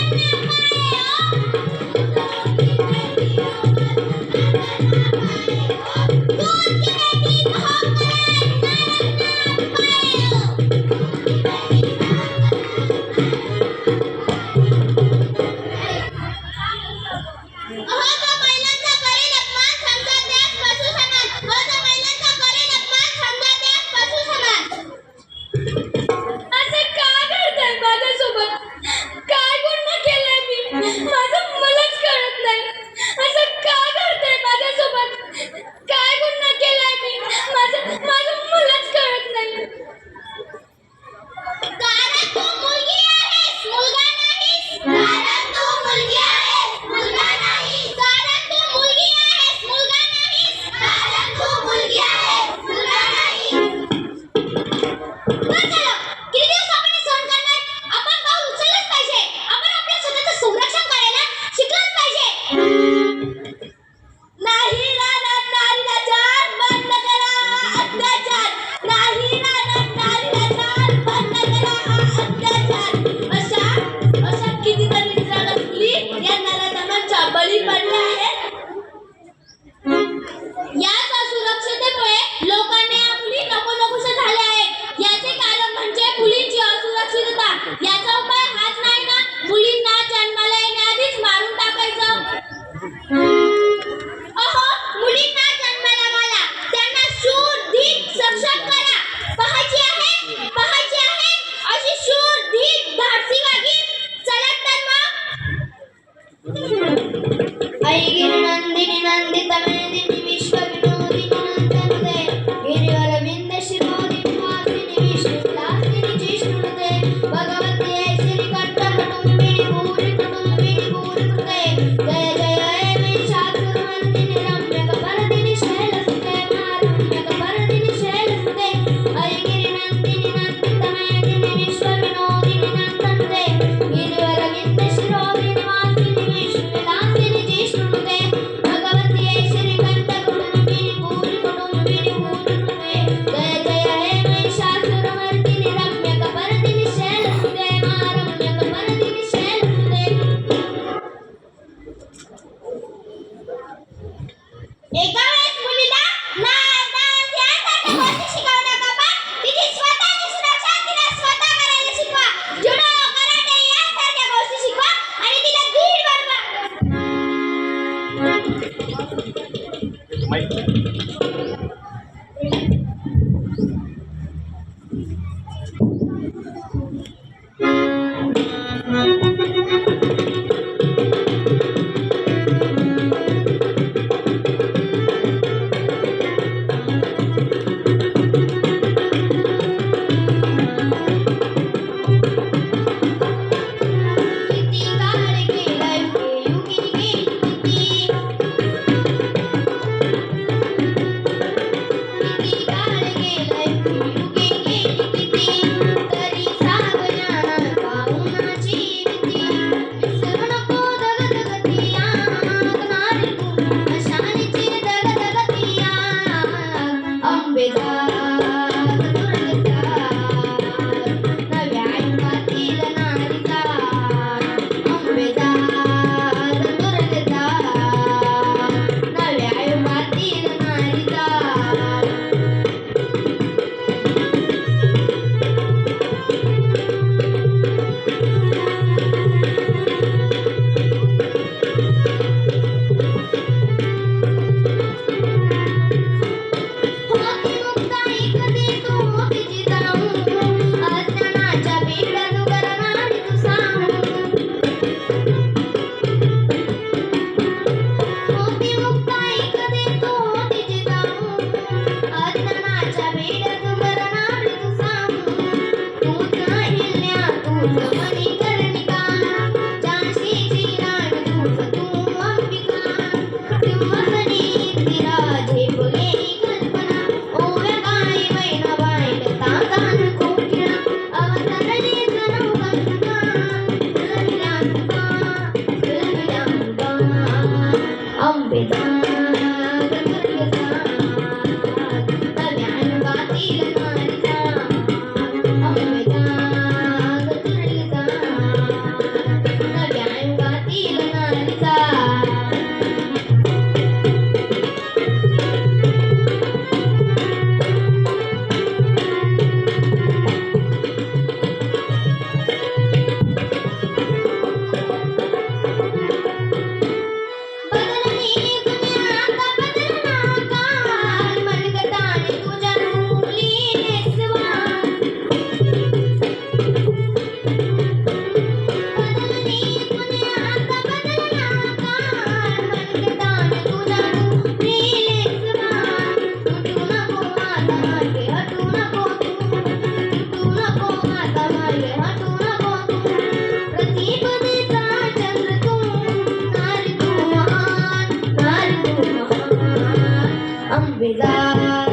妈妈加油 ಗಿರಣನ್ Thank.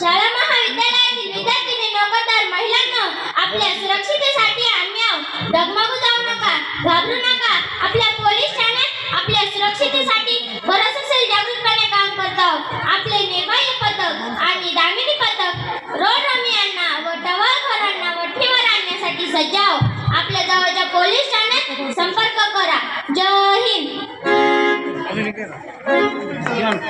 शाळा महाविद्यालयातील विद्यार्थिनी नोकरदार महिलांना आपल्या सुरक्षितेसाठी आम्ही आहोत. डगमगू जाऊ नका घाबरू नका. आपल्या पोलीस ठाण्यात आपल्या सुरक्षितेसाठी बरंच असेल जागृतपणे काम करत आहोत. आपले निर्भय पथक आणि दामिनी पथक रोड रमियांना व टवळ घरांना मोठीवर आणण्यासाठी सज्ज आहो आपल्या जवळच्या पोलीस ठाण्यात संपर्क करा. जय हिंद.